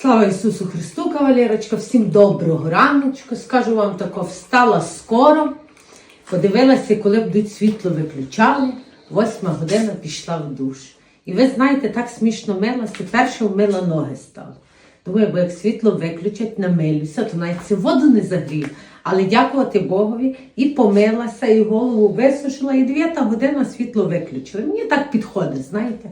Слава Ісусу Христу, кавалерочка, всім доброго раночку. Скажу вам тако, встала скоро, подивилася, коли будуть світло виключали. Восьма година пішла в душ. І ви знаєте, так смішно милася, перше вмила ноги стала. Думаю, бо як світло виключать, намилюся, то навіть цю воду не загрію. Але дякувати Богові і помилася, і голову висушила, і 9 година світло виключили. Мені так підходить, знаєте.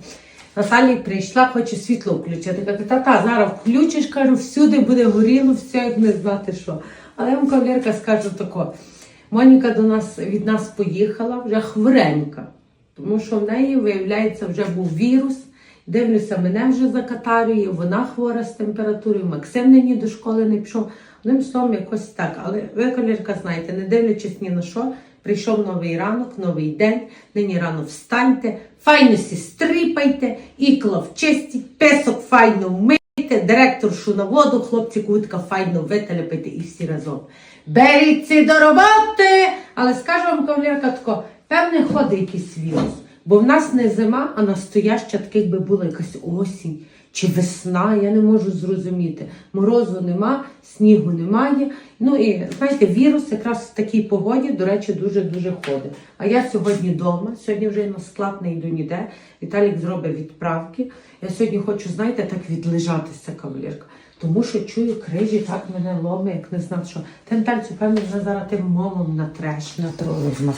Наталі прийшла, хоче світло включити. Каже, та-та, зараз включиш, кажу, всюди буде горіло, все як не знати що. Але я вам кавалерка скажу тако. Моніка до нас від нас поїхала вже хворенька, тому що в неї, виявляється, вже був вірус. Дивлюся, мене вже закатарює, вона хвора з температурою, Максим нині до школи не пішов. Одним словом, якось так. Але ви, кавалерка, знаєте, не дивлячись ні на що, прийшов новий ранок, новий день. Нині рано встаньте, файно сі стріпайте, ікла вчистіть, песок файно вмийте, директоршу на воду, хлопці кутка файно вителепайте і всі разом. Беріться до роботи! Але скажу вам, кавалерка, тако, певне ходить якийсь вірус. Бо в нас не зима, а настояща таких би була якась осінь чи весна, я не можу зрозуміти. Морозу нема, снігу немає. Ну і знаєте, вірус якраз в такій погоді, до речі, дуже-дуже ходить. А я сьогодні вдома, сьогодні вже на склад не йду ніде. Віталік зробить відправки. Я сьогодні хочу, знаєте, так відлежатися, кавалерка. Тому що чую крижі, так мене ломи, як не знав, що. Ти Натальцю, певно, мене зараз тим мовом натреш.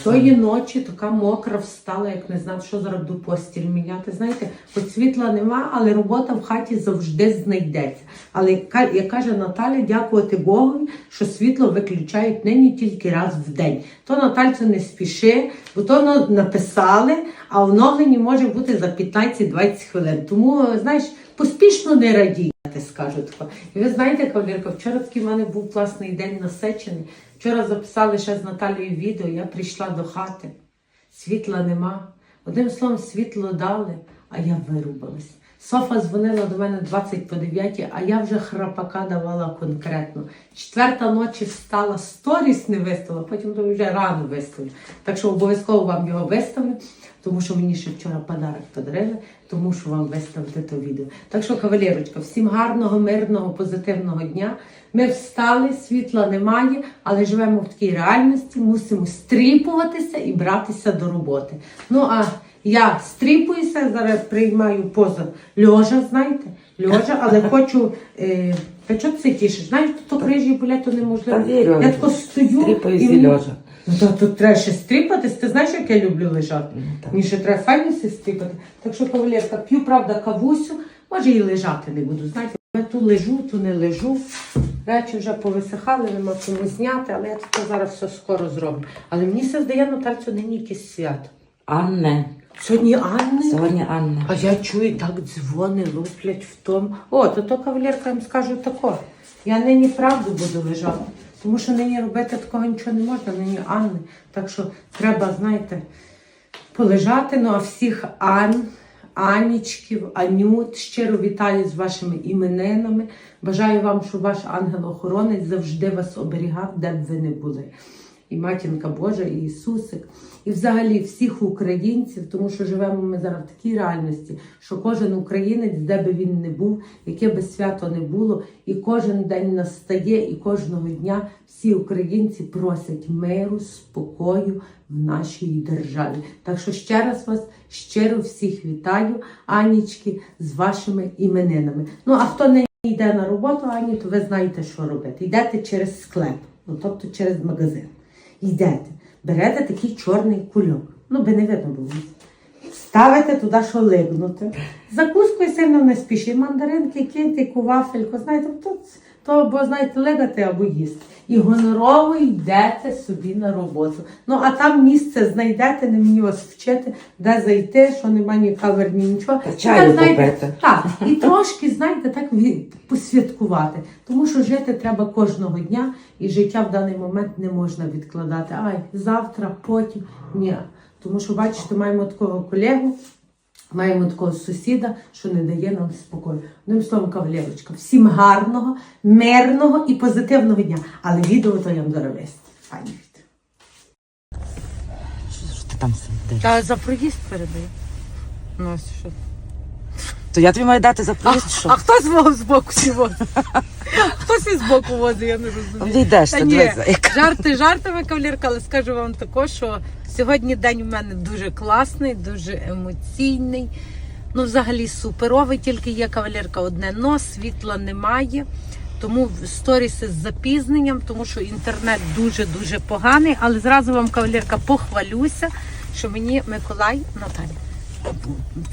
Тої ночі така мокра встала, як не знав, що зараз буду постіль міняти. Знаєте, хоч світла нема, але робота в хаті завжди знайдеться. Але як ка- як каже Наталя, дякувати Богу, що світло виключають нині тільки раз в день. То Натальцю не спіши, бо то написали, а оновлені може бути за 15-20 хвилин. Тому, знаєш, поспішно не радій. Я скажу. І ви знаєте, кавалерка, вчора такий в мене був класний день насичений. Вчора записали ще з Наталією відео, я прийшла до хати, світла нема. Одним словом, світло дали, а я вирубалась. Софа дзвонила до мене 20 по 9, а я вже храпака давала конкретно. Четверта ночі встала, сторіс не виставила, потім то вже рано виставлю. Так що обов'язково вам його виставлю, тому що мені ще вчора подарок подарили, тому що вам виставити то відео. Так що, кавалерочка, всім гарного, мирного, позитивного дня. Ми встали, світла немає, але живемо в такій реальності, мусимо стріпуватися і братися до роботи. Ну а я стріпуюся, зараз приймаю позу льожа, знаєте, льожа, але хочу. Е, та чого ти тішиш? Знаєш, то крижі болять, то неможливо. Вірю, я тако стою. і льожа. Ну то тут треба ще стріпатись. Ти знаєш, як я люблю лежати? Ну, так. Мені ще треба файно сі стріпати. Так що, кавалерка, п'ю, правда, кавусю, може і лежати не буду. Знаєте, я ту лежу, ту не лежу. Речі вже повисихали, нема чому зняти, але я це зараз все скоро зроблю. Але мені все здає, Натальцю, нині якесь свято. Анне. Сьогодні Анни. Сьогодні Анна. А я чую, так дзвони луплять в тому. О, то то кавалерка я вам скажу тако. Я нині правду буду лежати. Тому що нині робити такого нічого не можна, нині Анни. Так що треба, знаєте, полежати. Ну а всіх Ан, Анічків, Анют щиро вітаю з вашими іменинами. Бажаю вам, щоб ваш ангел-охоронець завжди вас оберігав, де б ви не були і матінка Божа, і Ісусик, і взагалі всіх українців, тому що живемо ми зараз в такій реальності, що кожен українець, де би він не був, яке би свято не було, і кожен день настає, і кожного дня всі українці просять миру, спокою в нашій державі. Так що ще раз вас щиро всіх вітаю, Анічки, з вашими іменинами. Ну а хто не йде на роботу, Ані, то ви знаєте, що робити. Йдете через склеп, ну тобто через магазин йдете, берете такий чорний кульок. Ну, би не видно було. Ставите туди, що лигнути. Закускою сильно не спіші. Мандаринки, китику, вафельку, знаєте, то, то або знаєте, легати, або їсти. І гонорово йдете собі на роботу. Ну, а там місце знайдете, не мені вас вчити, де зайти, що нема ні каверні, нічого. Та чаю попити. так, і трошки, знаєте, так посвяткувати. Тому що жити треба кожного дня, і життя в даний момент не можна відкладати. Ай, завтра, потім. Ні. Тому що, бачите, маємо такого колегу, маємо такого сусіда, що не дає нам спокою. Одним словом, кавалерочка, всім гарного, мирного і позитивного дня. Але відео то я вам зараз вести. Файне відео. Що ти там сидиш? Та за проїзд передаю. Ну, що. То я тобі маю дати за проїзд, що? а хто з мого з боку возить? Хтось із боку возить, я не розумію. Війдеш, Та ти ні, дивися. як- жарти жартами, кавалерка, але скажу вам також, що сьогодні день у мене дуже класний, дуже емоційний. Ну, взагалі суперовий, тільки є кавалерка одне но, світла немає. Тому в- сторіси з запізненням, тому що інтернет дуже-дуже поганий. Але зразу вам, кавалерка, похвалюся, що мені Миколай Наталя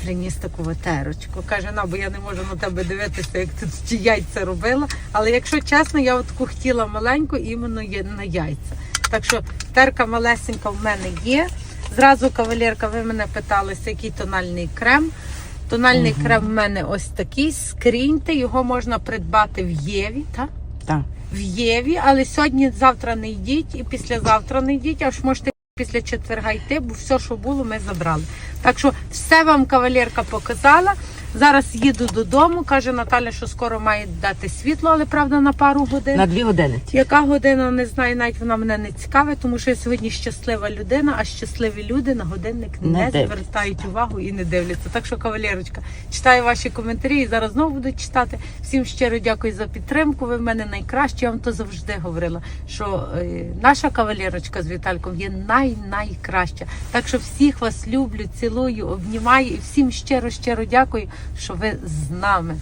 приніс таку ветерочку. Каже, на, бо я не можу на тебе дивитися, як ти ті яйця робила. Але якщо чесно, я от таку хотіла маленьку іменно на яйця. Так що терка малесенька в мене є. Зразу, кавалерка, ви мене питалися, який тональний крем. Тональний крем в мене ось такий. Скріньте, його можна придбати в Єві. Так? Так. в Єві, але сьогодні, завтра не йдіть і післязавтра не йдіть, аж можете після четверга йти, бо все, що було, ми забрали. Так що все вам кавалерка показала. Зараз їду додому. Каже Наталя, що скоро має дати світло, але правда на пару годин. На дві години. Яка година не знаю, навіть вона мене не цікавить, тому що я сьогодні щаслива людина, а щасливі люди на годинник не, Не звертають увагу і не дивляться. Так що, кавалерочка, читаю ваші коментарі і зараз знову буду читати. Всім щиро дякую за підтримку. Ви в мене найкращі. Я вам то завжди говорила, що е, наша кавалерочка з Вітальком є най-найкраща. Так що всіх вас люблю, цілую, обнімаю і всім щиро щиро дякую, що ви з нами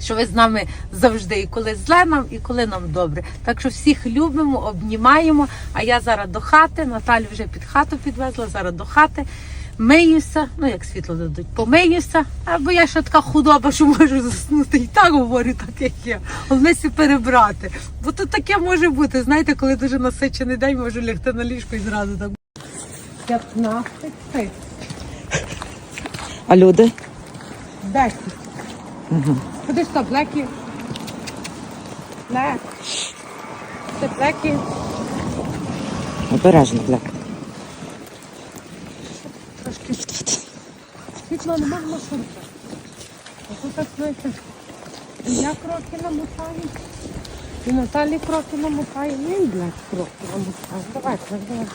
що ви з нами завжди, і коли зле нам, і коли нам добре. Так що всіх любимо, обнімаємо. А я зараз до хати. Наталю вже під хату підвезла, зараз до хати. Миюся, ну як світло дадуть, помиюся, або я ще така худоба, що можу заснути. І так говорю, так як є. Головне всі перебрати. Бо то таке може бути. Знаєте, коли дуже насичений день, можу лягти на ліжко і зразу так. 15 тисяч. А люди? 10. Угу. Ж то, Блекі? Блек. Це Блекі. Обережно, Блек. Трошки світла нема на шурка. А тут так, знаєте, і я кроки намотаю, і Наталі кроки намотає, і Блек кроки намотає. Давай, давай.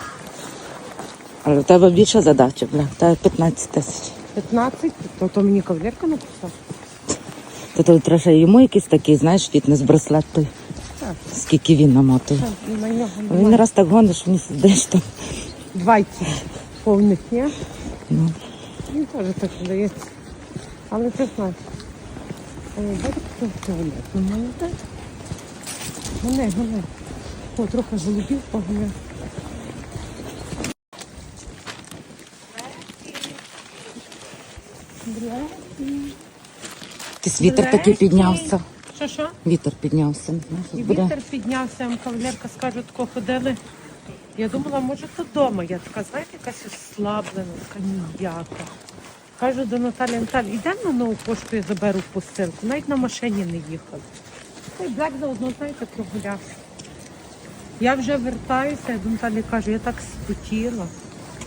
Але в тебе більша задача, Блек. Тебе 15 тисяч. 15, то, то мені кавалерка написав. То тут треба йому якийсь такий, знаєш, фітнес-браслет той. Так. Скільки він намотує. Так, на нього Він раз так гониш, що не сидиш там. 20 повних, ні? Ну. Він теж так здається. Але ти знаєш. Але бачиш, хто? Ну, молодець. Гони, гони. О, трохи голубів погони. Якийсь вітер такий піднявся. Що, що? Вітер піднявся. І буде. вітер піднявся, вам кавалерка скажу, тако ходили. Я думала, може, то вдома. Я така, знаєте, якась ослаблена, така ніяка. Кажу до Наталі, Наталі, йдемо на нову пошту, я заберу посилку. Навіть на машині не їхали. Та й Блек заодно, знаєте, прогулявся. Я вже вертаюся, я до Наталі кажу, я так спотіла.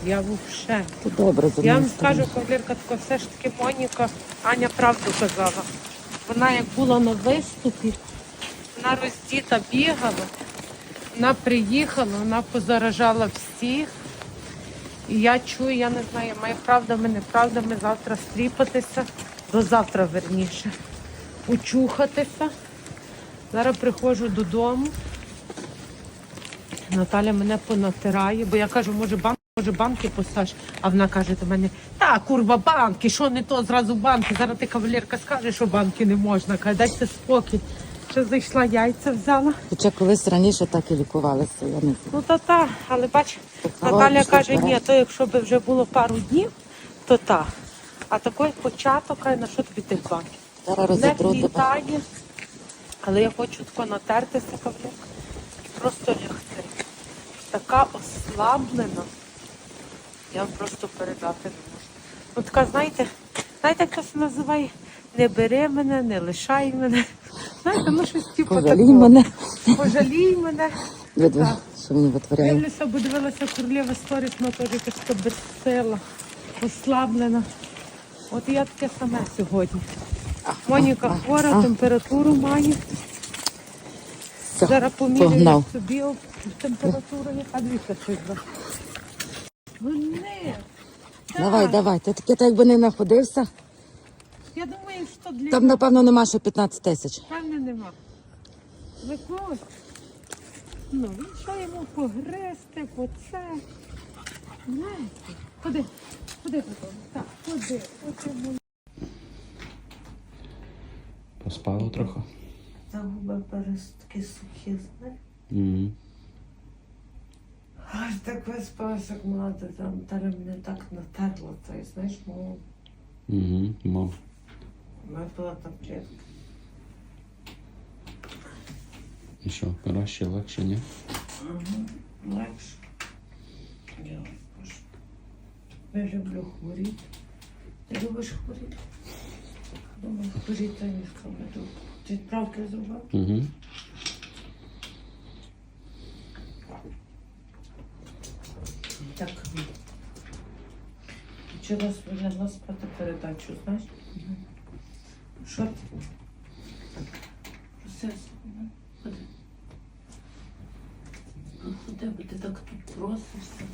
Я взагалі. То добре, з Я вам скажу, кавалерка, тако, все ж таки Моніка, Аня правду казала. Вона як була на виступі, вона роздіта бігала, вона приїхала, вона позаражала всіх. І я чую, я не знаю, має правдами, неправдами завтра стріпатися, до завтра верніше, учухатися. Зараз приходжу додому. Наталя мене понатирає, бо я кажу, може банк, може банки посаш. А вона каже до мене, та курва, банки, що не то, зразу банки. Зараз ти кавалерка скаже, що банки не можна. Каже, дайте спокій. Ще зайшла, яйця взяла. Хоча колись раніше так і лікувалися, я не знаю. Ну та та, але бач, Наталя каже, ні, то якщо б вже було пару днів, то та. А такий початок, каже, на що тобі тих банків? Зараз Не літає, але я хочу тако натертися, кавалерка, просто лягти. Така ослаблена. Я вам просто передати не можу. Ну така, знаєте, знаєте, як це називає? Не бери мене, не лишай мене. Знаєте, ну щось типу Пожалій такого. мене. Пожалій мене. Видви, Так. що мені витворяє. Дивлюся, бо дивилася королева сторіс, вона теж якась така безсила, ослаблена. От і я таке саме сьогодні. Моніка хвора, температуру має. Все, Зараз поміряю погнав. собі температуру, яка дивіться Вони. Давай, давай. Ти таке так якби не находився. Я думаю, що для Там, напевно, нема ще 15 тисяч. Певне нема. Виклось. Ну, він що йому погризти, по це. Знаєте? Ходи, ходи додому. Так, ходи. Оце моє. Поспало трохи? Та губи перестки сухі, знаєш. Угу. Аж так виспалася, як мати, там Таля мене так натерла, цей, знаєш, мов, Угу. Мов. випила таблетки. І що, краще, легше, ні? Угу. Легше. Я боже. Я люблю хворіти. Ти любиш хворіти? Думаю, хворіти ніхто не любить. Ти відправки зробив? Угу. Так. Через для нас спати передачу, знаєш? Що Процес. Ну, ходи. Ходи, бо ти так тут просишся.